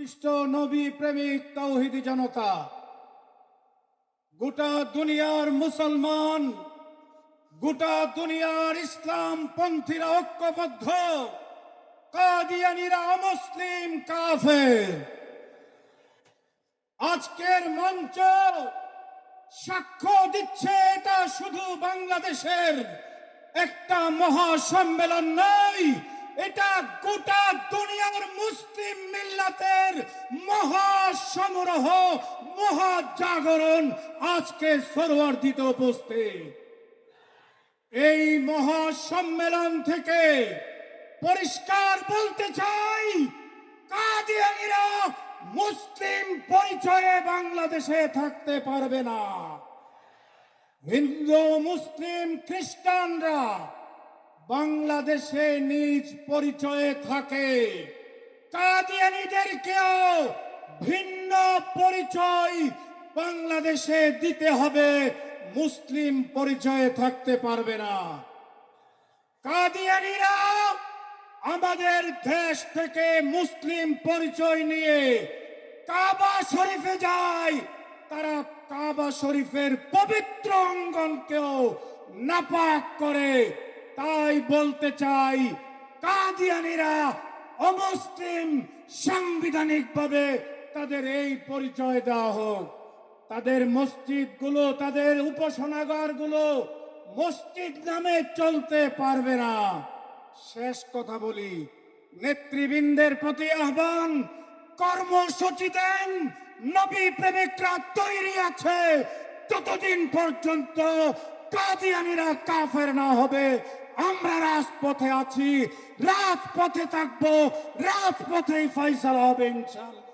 খ্রিস্ট নবী প্রেমিক তৌহিদি জনতা, গোটা দুনিয়ার মুসলমান, গোটা দুনিয়ার ইসলাম পন্থীরা ঐক্যবদ্ধ, কাদিয়ানিরা অমুসলিম কাফের। আজকের মঞ্চ সাক্ষ্য দিচ্ছে এটা শুধু বাংলাদেশের একটা মহাসম্মেলন নয় এটা গোটা দুনিয়ার মুসলিম মিল্লাতের মহাসমারোহ মহাজাগরণ আজকে সরোয়ার্দিত উপস্থিত। এই মহাসম্মেলন থেকে পরিষ্কার বলতে চাই কাদিয়ানিরা মুসলিম পরিচয়ে বাংলাদেশে থাকতে পারবে না। হিন্দু, মুসলিম, খ্রিস্টানরা বাংলাদেশে নিজ পরিচয়ে থাকে। কাদিয়ানিদেরকেও ভিন্ন পরিচয় বাংলাদেশে দিতে হবে। মুসলিম পরিচয়ে থাকতে পারবে না। কাদিয়ানিরা আমাদের দেশ থেকে মুসলিম পরিচয় নিয়ে কাবা শরীফে যায়। তারা কাবা শরীফের পবিত্র অঙ্গনকেও নাপাক করে। তাই বলতে চাই, কাদিয়ানিরা অমুসলিম সাংবিধানিকভাবে তাদের এই পরিচয় দেওয়া হোক। তাদের মসজিদগুলো, তাদের উপাসনাগারগুলো মসজিদ নামে চলতে পারবে না। শেষ কথা বলি, নেতৃবৃন্দের প্রতি আহ্বান, কর্মসূচি দেন, নবী প্রেমিকরা তৈরি আছে, ততদিন পর্যন্ত কাদিয়ানিরা কাফের না হবে। রাজপথে আছি রাজপথে থাকব রাজপথেই ফয়সালা হবে ইনশাআল্লাহ।